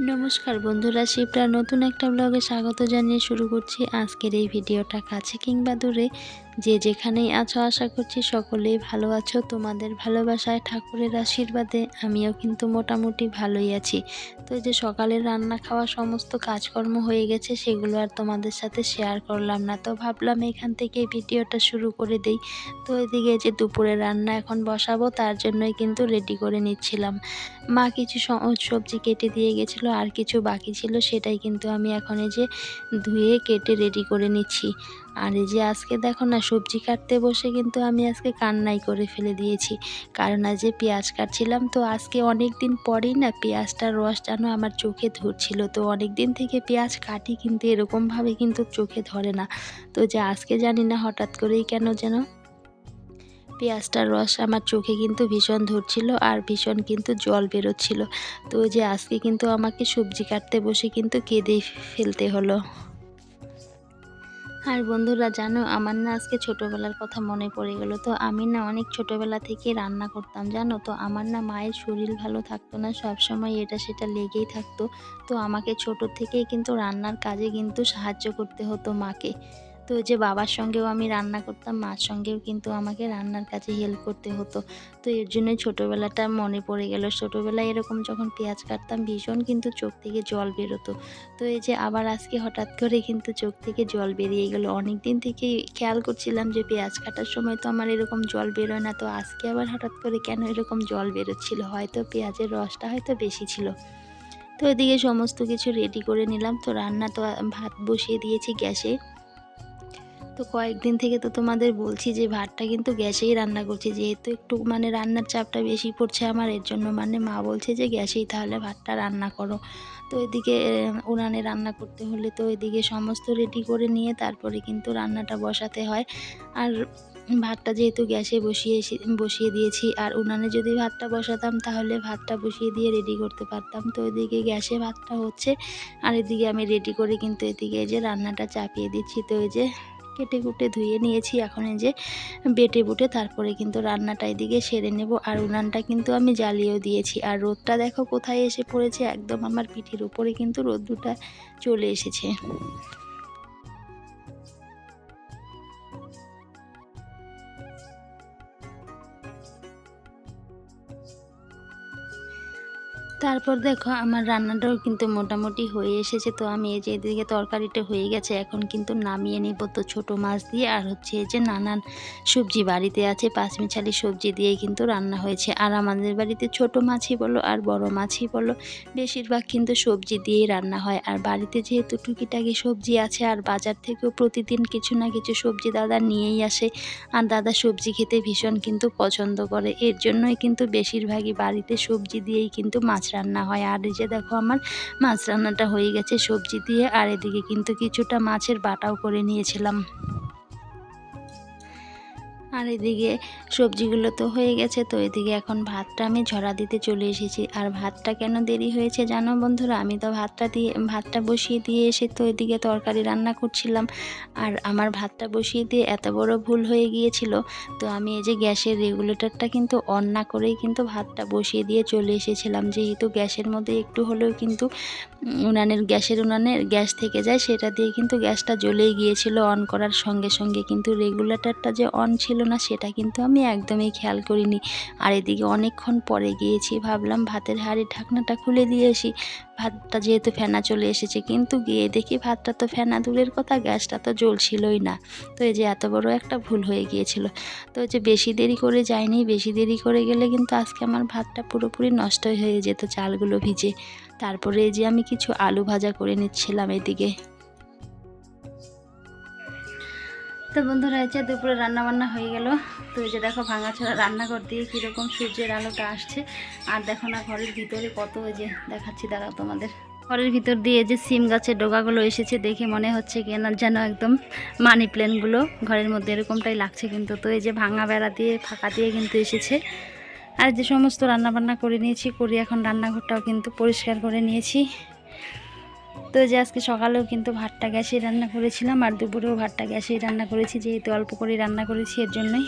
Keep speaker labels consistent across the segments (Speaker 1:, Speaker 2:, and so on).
Speaker 1: নমস্কার বন্ধুরা শিবরা নতুন একটা ব্লগে স্বাগত জানিয়ে শুরু করছি। আজকের এই ভিডিওটা কাছে কিংবা দূরে। যে যেখানেই আছো, আশা করছি সকলেই ভালো আছো। তোমাদের ভালোবাসায় ঠাকুরের আশীর্বাদে আমিও কিন্তু মোটামুটি ভালোই আছি। তো যে সকালে রান্না খাওয়া সমস্ত কাজকর্ম হয়ে গেছে, সেগুলো আর তোমাদের সাথে শেয়ার করলাম না। তো ভাবলাম এখান থেকে ভিডিওটা শুরু করে দেই। তো এদিকে যে দুপুরে রান্না এখন বসাবো, তার জন্যই কিন্তু রেডি করে নিচ্ছিলাম। মা কিছু সবজি কেটে দিয়ে গেছিল, আর কিছু বাকি ছিল, সেটাই কিন্তু আমি এখন এই যে ধুয়ে কেটে রেডি করে নিচ্ছি। আর এই যে আজকে দেখো না, সবজি কাটতে বসে কিন্তু আমি আজকে কান্নাই করে ফেলে দিয়েছি। কারণ আজ যে পেঁয়াজ কাটছিলাম, তো আজকে অনেক দিন পরেই না পেঁয়াজটার রস যেন আমার চোখে ধরছিল। তো অনেক দিন থেকে পেঁয়াজ কাটি কিন্তু এরকমভাবে কিন্তু চোখে ধরে না। তো যে আজকে জানি না হঠাৎ করেই কেন যেন পেঁয়াজটার রস আমার চোখে কিন্তু ভীষণ ধরছিল আর ভীষণ কিন্তু জল বেরোচ্ছিল। তো যে আজকে কিন্তু আমাকে সবজি কাটতে বসে কিন্তু কেঁদেই ফেলতে হলো। আর বন্ধুরা, জানো, আমার না আজকে ছোটোবেলার কথা মনে পড়ে গেল। তো আমি না অনেক ছোটোবেলা থেকে রান্না করতাম, জানো? তো আমার না মায়ের শরীর ভালো থাকতো না সব সময় এটা সেটা লেগেই থাকতো। তো আমাকে ছোট থেকেই কিন্তু রান্নার কাজে কিন্তু সাহায্য করতে হতো মাকে। তো যে বাবার সঙ্গেও আমি রান্না করতাম, মার সঙ্গেও কিন্তু আমাকে রান্নার কাজে হেল্প করতে হতো। তো এর জন্যই ছোটোবেলাটা মনে পড়ে গেল। ছোটোবেলায় এরকম যখন পেঁয়াজ কাটতাম, ভীষণ কিন্তু চোখ থেকে জল বেরোতো। তো এই যে আবার আজকে হঠাৎ করে কিন্তু চোখ থেকে জল বেরিয়ে গেল। অনেক দিন থেকেই খেয়াল করছিলাম যে পেঁয়াজ কাটার সময় তো আমার এরকম জল বেরোয় না। তো আজকে আবার হঠাৎ করে কেন এরকম জল বেরোচ্ছিল? হয়তো পেঁয়াজের রসটা হয়তো বেশি ছিল। তো এদিকে সমস্ত কিছু রেডি করে নিলাম। তো রান্না তো, ভাত বসিয়ে দিয়েছি গ্যাসে। তো কয়েকদিন থেকে তো তোমাদের বলছি যে ভাতটা কিন্তু গ্যাসেই রান্না করছি। যেহেতু একটু মানে রান্নার চাপটা বেশি পড়ছে আমার, এর জন্য মানে মা বলছে যে গ্যাসেই তাহলে ভাতটা রান্না করো। তো এদিকে উনানে রান্না করতে হলে তো এদিকে সমস্ত রেডি করে নিয়ে তারপরে কিন্তু রান্নাটা বসাতে হয়। আর ভাতটা যেহেতু গ্যাসে বসিয়ে বসিয়ে দিয়েছি, আর উনানে যদি ভাতটা বসাতাম তাহলে ভাতটা বসিয়ে দিয়ে রেডি করতে পারতাম। তো এদিকে গ্যাসে ভাতটা হচ্ছে, আর এদিকে আমি রেডি করে কিন্তু এদিকে যে রান্নাটা চাপিয়ে দিচ্ছি। তো এই যে কেটে কুটে ধুয়ে নিয়েছি। এখন এই যে বেটে বুটে তারপরে কিন্তু রান্নাটা এদিকে সেরে নেব। আর উনানটা কিন্তু আমি জ্বালিয়েও দিয়েছি। আর রোদটা দেখো কোথায় এসে পড়েছে? একদম আমার পিঠের উপরে কিন্তু রোদ দুটা চলে এসেছে। তারপর দেখো, আমার রান্নাটাও কিন্তু মোটামুটি হয়ে এসেছে। তো আমি এই যে এদিকে তরকারিটা হয়ে গেছে, এখন কিন্তু নামিয়ে নিব তো ছোটো মাছ দিয়ে। আর হচ্ছে এই যে নানান সবজি বাড়িতে আছে, পাঁচমিছালি সবজি দিয়েই কিন্তু রান্না হয়েছে। আর আমাদের বাড়িতে ছোট মাছই বলো আর বড় মাছই বলো, বেশিরভাগ কিন্তু সবজি দিয়েই রান্না হয়। আর বাড়িতে যেহেতু টুকিটাকি সবজি আছে, আর বাজার থেকেও প্রতিদিন কিছু না কিছু সবজি দাদা নিয়েই আসে। আর দাদা সবজি খেতে ভীষণ কিন্তু পছন্দ করে। এর জন্যই কিন্তু বেশিরভাগই বাড়িতে সবজি দিয়েই কিন্তু মাছ রান্না হয়। আর এই যে দেখো আমার মাছ রান্নাটা হয়ে গেছে সবজি দিয়ে। আর এদিকে কিন্তু কিছুটা মাছের বাটাও করে নিয়েছিলাম। আর এদিকে সবজিগুলো তো হয়ে গেছে, তো এদিকে এখন ভাতটা আমি ঝরা দিতে চলে এসেছি। আর ভাতটা কেন দেরি হয়েছে জানো বন্ধুরা? আমি তো ভাতটা দিয়ে, ভাতটা বসিয়ে দিয়ে এসে তো এদিকে তরকারি রান্না করছিলাম। আর আমার ভাতটা বসিয়ে দিয়ে এত বড় ভুল হয়ে গিয়েছিল, তো আমি এই যে গ্যাসের রেগুলেটরটা কিন্তু অন না করেই কিন্তু ভাতটা বসিয়ে দিয়ে চলে এসেছিলাম। যেহেতু গ্যাসের মধ্যে একটু হলেও কিন্তু উনানের, গ্যাসের উনানের গ্যাস থেকে যায়, সেটা দিয়ে কিন্তু গ্যাসটা জ্বলেই গিয়েছিল অন করার সঙ্গে সঙ্গে কিন্তু রেগুলেটারটা যে অন ছিল না, সেটা কিন্তু আমি একদমই খেয়াল করিনি। আর এদিকে অনেকক্ষণ পরে গিয়েছি, ভাবলাম ভাতের হাড়ি ঢাকনাটা খুলে দিয়েছি ভাতটা যেহেতু ফেনা চলে এসেছে, কিন্তু গিয়ে দেখি ভাতটা তো ফেনা দূরের কথা, গ্যাসটা তো জ্বলছিলই না। তো এই যে এত বড় একটা ভুল হয়ে গিয়েছিল। তো যে বেশি দেরি করে যায়নি, বেশি দেরি করে গেলে কিন্তু আজকে আমার ভাতটা পুরোপুরি নষ্ট হয়ে যেত চালগুলো ভিজে। তারপরে এই যে আমি কিছু আলু ভাজা করে নিচ্ছিলাম এদিকে। তো বন্ধুরা হচ্ছে দুপুরে রান্না বান্না হয়ে গেল। তো এই যে দেখো ভাঙাছড়া রান্নাঘর দিয়ে কীরকম সূর্যের আলোটা আসছে। আর দেখো না, ঘরের ভিতরে কত ওই যে দেখাচ্ছি, দাঁড়াও তোমাদের। ঘরের ভিতর দিয়ে যে সিম গাছের ডোগাগুলো এসেছে, দেখে মনে হচ্ছে কি না যেন একদম মানি প্ল্যানগুলো ঘরের মধ্যে এরকমটাই লাগছে কিন্তু, তো এই যে ভাঙা বেড়া দিয়ে, ফাঁকা দিয়ে কিন্তু এসেছে। আর যে সমস্ত রান্নাবান্না করে নিয়েছি, করি এখন রান্নাঘরটাও কিন্তু পরিষ্কার করে নিয়েছি। তো যে আজকে সকালেও কিন্তু ভাতটা গ্যাসেই রান্না করেছিলাম আর দুপুরেও ভাতটা গ্যাসেই রান্না করেছি, যেহেতু অল্প করে রান্না করেছি এর জন্যই।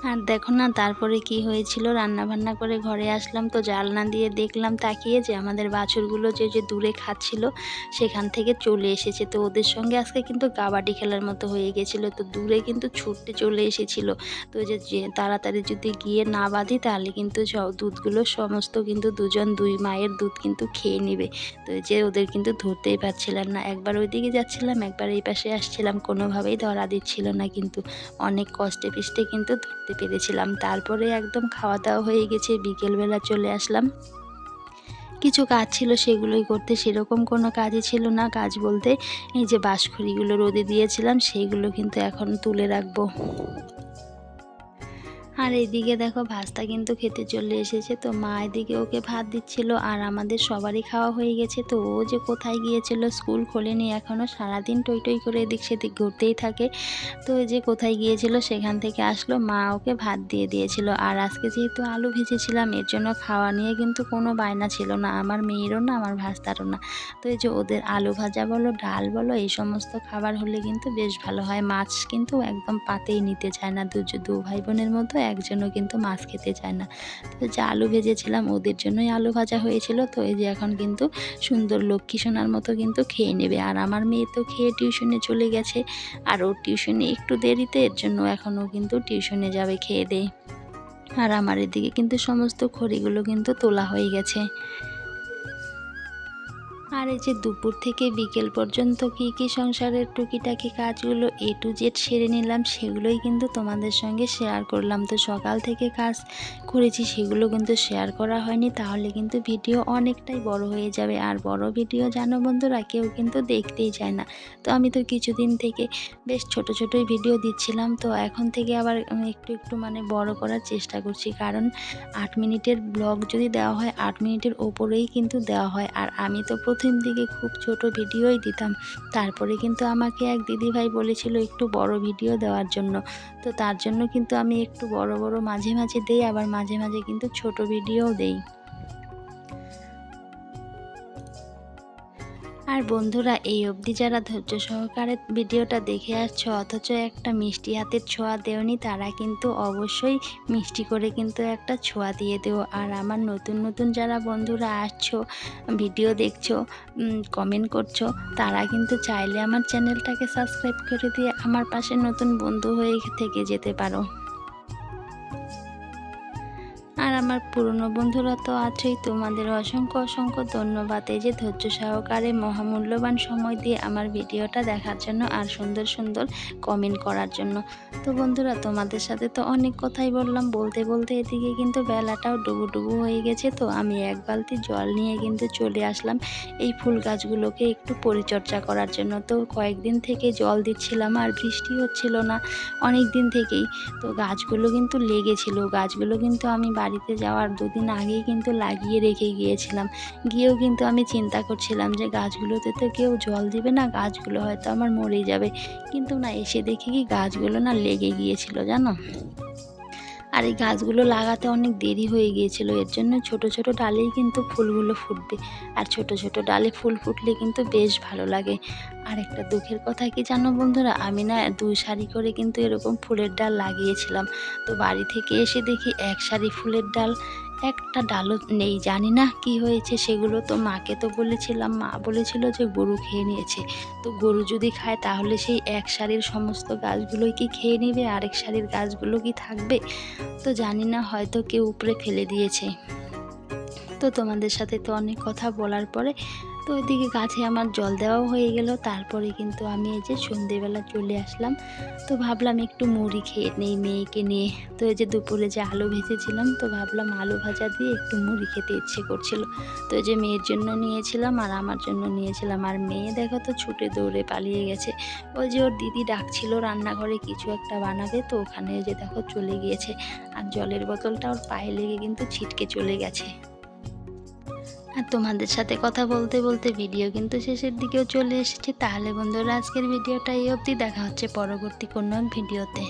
Speaker 1: আর দেখো না, তারপরে কি হয়েছিল? রান্না বান্না করে ঘরে আসলাম তো জালনা দিয়ে দেখলাম তাকিয়ে যে আমাদের বাছুরগুলো যে যে দূরে খাচ্ছিল সেখান থেকে চলে এসেছে। তো ওদের সঙ্গে আজকে কিন্তু কাবাডি খেলার মতো হয়ে গেছিল। তো দূরে কিন্তু ছুটতে চলে এসেছিল। তো যে তাড়াতাড়ি যদি গিয়ে না বাঁধি তাহলে কিন্তু দুধগুলো সমস্ত কিন্তু দুজন দুই মায়ের দুধ কিন্তু খেয়ে নেবে। তো যে ওদের কিন্তু ধরতেই পারছিলাম না। একবার ওইদিকে যাচ্ছিলাম, একবার এই পাশে আসছিলাম। কোনোভাবেই ধরা দিচ্ছিল না কিন্তু। অনেক কষ্টে পিষ্টে কিন্তু ধরতে পেরেছিলাম। তারপরে একদম খাওয়া দাওয়া হয়ে গেছে, বিকেলবেলা চলে আসলাম। কিছু কাজ ছিল, সেগুলোই করতে সেরকম কোনো কাজই ছিল না। কাজ বলতে এই যে বাঁশখড়িগুলো রোদে দিয়েছিলাম সেইগুলো কিন্তু এখন তুলে রাখব। আর এইদিকে দেখো ভাস্তা কিন্তু খেতে চলে এসেছে। তো মা এদিকে ওকে ভাত দিচ্ছিল আর আমাদের সবারই খাওয়া হয়ে গেছে। তো ও যে কোথায় গিয়েছিল স্কুল খোলেনি এখনও সারাদিন টই টই করে এদিক সেদিক ঘুরতেই থাকে। তো যে কোথায় গিয়েছিল সেখান থেকে আসলো। মা ওকে ভাত দিয়ে দিয়েছিল। আর আজকে যেহেতু আলু ভেজেছিলাম, এর জন্য খাওয়া নিয়ে কিন্তু কোনো বায়না ছিল না। আমার মেয়েরও না, আমার ভাস্তারও না। তো এই যে ওদের আলু ভাজা বলো, ডাল বলো, এই সমস্ত খাবার হলে কিন্তু বেশ ভালো হয়। মাছ কিন্তু একদম পাতেই নিতে চায় না। দু ভাই বোনের মধ্যে একজনও কিন্তু মাছ খেতে চায় না। তো যে আলু ভেজেছিলাম, ওদের জন্যই আলু ভাজা হয়েছিল। তো এই যে এখন কিন্তু সুন্দর লক্ষ্মী সোনার মতো কিন্তু খেয়ে নেবে। আর আমার মেয়ে তো খেয়ে টিউশনে চলে গেছে। আর ওর টিউশনে একটু দেরিতে, এর জন্য এখনও কিন্তু টিউশনে যাবে খেয়ে দেয় আর আমার এদিকে কিন্তু সমস্ত খড়িগুলো কিন্তু তোলা হয়ে গেছে। আর এই যে দুপুর থেকে বিকেল পর্যন্ত কি কি সংসারের টুকিটাকি কাজগুলো এ টু জেড সেরে নিলাম, সেগুলোই কিন্তু তোমাদের সঙ্গে শেয়ার করলাম। তো সকাল থেকে কাজ করেছি, সেগুলো কিন্তু শেয়ার করা হয়নি, তাহলে কিন্তু ভিডিও অনেকটাই বড় হয়ে যাবে। আর বড় ভিডিও জানো বন্ধুরা, কেউ কিন্তু দেখতেই চায় না। তো আমি তো কিছুদিন থেকে বেশ ছোট ছোটই ভিডিও দিচ্ছিলাম, তো এখন থেকে আবার একটু একটু মানে বড় করার চেষ্টা করছি। কারণ আট মিনিটের ব্লগ যদি দেওয়া হয়, আট মিনিটের ওপরেই কিন্তু দেওয়া হয়। আর আমি তো প্রথম দিকে খুব ছোট ভিডিওই দিতাম। তারপরে কিন্তু আমাকে এক দিদিভাই বলেছিল একটু বড় ভিডিও দেওয়ার জন্য। তো তার জন্য কিন্তু আমি একটু বড় বড় মাঝে মাঝে দেই, আবার মাঝে মাঝে কিন্তু ছোট ভিডিও দেই। আর বন্ধুরা, এই অবধি যারা ধৈর্য সহকারে ভিডিওটা দেখে আসছো, অথচ একটা মিষ্টি হাতের ছোঁয়া দেওনি, তারা কিন্তু অবশ্যই মিষ্টি করে কিন্তু একটা ছোঁয়া দিয়ে দেও। আর আমার নতুন নতুন যারা বন্ধুরা আসছো, ভিডিও দেখছ কমেন্ট করছ, তারা কিন্তু চাইলে আমার চ্যানেলটাকে সাবস্ক্রাইব করে দিয়ে আমার পাশে নতুন বন্ধু হয়ে থেকে যেতে পারো। আর আমার পুরনো বন্ধুরা তো আছেই। তোমাদের অসংখ্য অসংখ্য ধন্যবাদ। এই যে ধৈর্য সহকারে মহামূল্যবান সময় দিয়ে আমার ভিডিওটা দেখার জন্য আর সুন্দর সুন্দর কমেন্ট করার জন্য। তো বন্ধুরা, তোমাদের সাথে তো অনেক কথাই বললাম। বলতে বলতে এদিকে কিন্তু বেলাটাও ডুবু ডুবু হয়ে গেছে। তো আমি এক বালতি জল নিয়ে কিন্তু চলে আসলাম এই ফুল গাছগুলোকে একটু পরিচর্যা করার জন্য। তো কয়েকদিন থেকে জল দিচ্ছিলাম আর বৃষ্টি হচ্ছিল না অনেক দিন থেকেই। তো গাছগুলো কিন্তু লেগেছিল। গাছগুলো কিন্তু আমি বাড়িতে যাওয়ার দুদিন আগেই কিন্তু লাগিয়ে রেখে গিয়েছিলাম। গিয়েও কিন্তু আমি চিন্তা করছিলাম যে গাছগুলোতে তো কেউ জল দিবে না, গাছগুলো হয়তো আমার মরে যাবে। কিন্তু না, এসে দেখি কি গাছগুলো না লেগে গিয়েছিল, জানো? আর এই গাছগুলো লাগাতে অনেক দেরি হয়ে গিয়েছিল। এর জন্য ছোট ছোট ডালেই কিন্তু ফুলগুলো ফুটবে। আর ছোট ছোট ডালে ফুল ফুটলে কিন্তু বেশ ভালো লাগে। আর একটা দুঃখের কথা কি জানো বন্ধুরা? আমি না দুই শাড়ি করে কিন্তু এরকম ফুলের ডাল লাগিয়েছিলাম। তো বাড়ি থেকে এসে দেখি এক শাড়ি ফুলের ডাল একটা ডালও নেই, জানি না কি হয়েছে, সেগুলো তো মাকে তো বলেছিলাম, মা বলেছিল যে গরু খেয়ে নিয়েছে। তো গরু যদি খায় তাহলে সেই এক সারির সমস্ত গাছগুলোই কি খেয়ে নেবে? আরেক শাড়ির গাছগুলো কি থাকবে? তো জানি না, হয়তো কেউ উপরে ফেলে দিয়েছে। তো তোমাদের সাথে তো অনেক কথা বলার পরে তো ওইদিকে গাছে আমার জল দেওয়াও হয়ে গেল। তারপরে কিন্তু আমি এই যে সন্ধেবেলা চলে আসলাম। তো ভাবলাম একটু মুড়ি খেয়ে নেই, মেয়েকে নিয়ে। তো এই যে দুপুরে যে আলু ভেজেছিলাম, তো ভাবলাম আলু ভাজা দিয়ে একটু মুড়ি খেতে ইচ্ছে করছিল। তো এই যে মেয়ের জন্য নিয়েছিলাম আর আমার জন্য নিয়েছিলাম। আর মেয়ে দেখো তো ছুটে দৌড়ে পালিয়ে গেছে। ওই যে ওর দিদি ডাকছিল রান্নাঘরে কিছু একটা বানাবে, তো ওখানে যে দেখো চলে গিয়েছে। আর জলের বোতলটা ওর পায়ে লেগে কিন্তু ছিটকে চলে গেছে। আর তোমাদের সাথে কথা বলতে বলতে ভিডিও কিন্তু শেষের দিকেও চলে এসেছে। তাহলে বন্ধুরা, আজকের ভিডিওটা এই অবধি। দেখা হচ্ছে পরবর্তী কোনো ভিডিওতে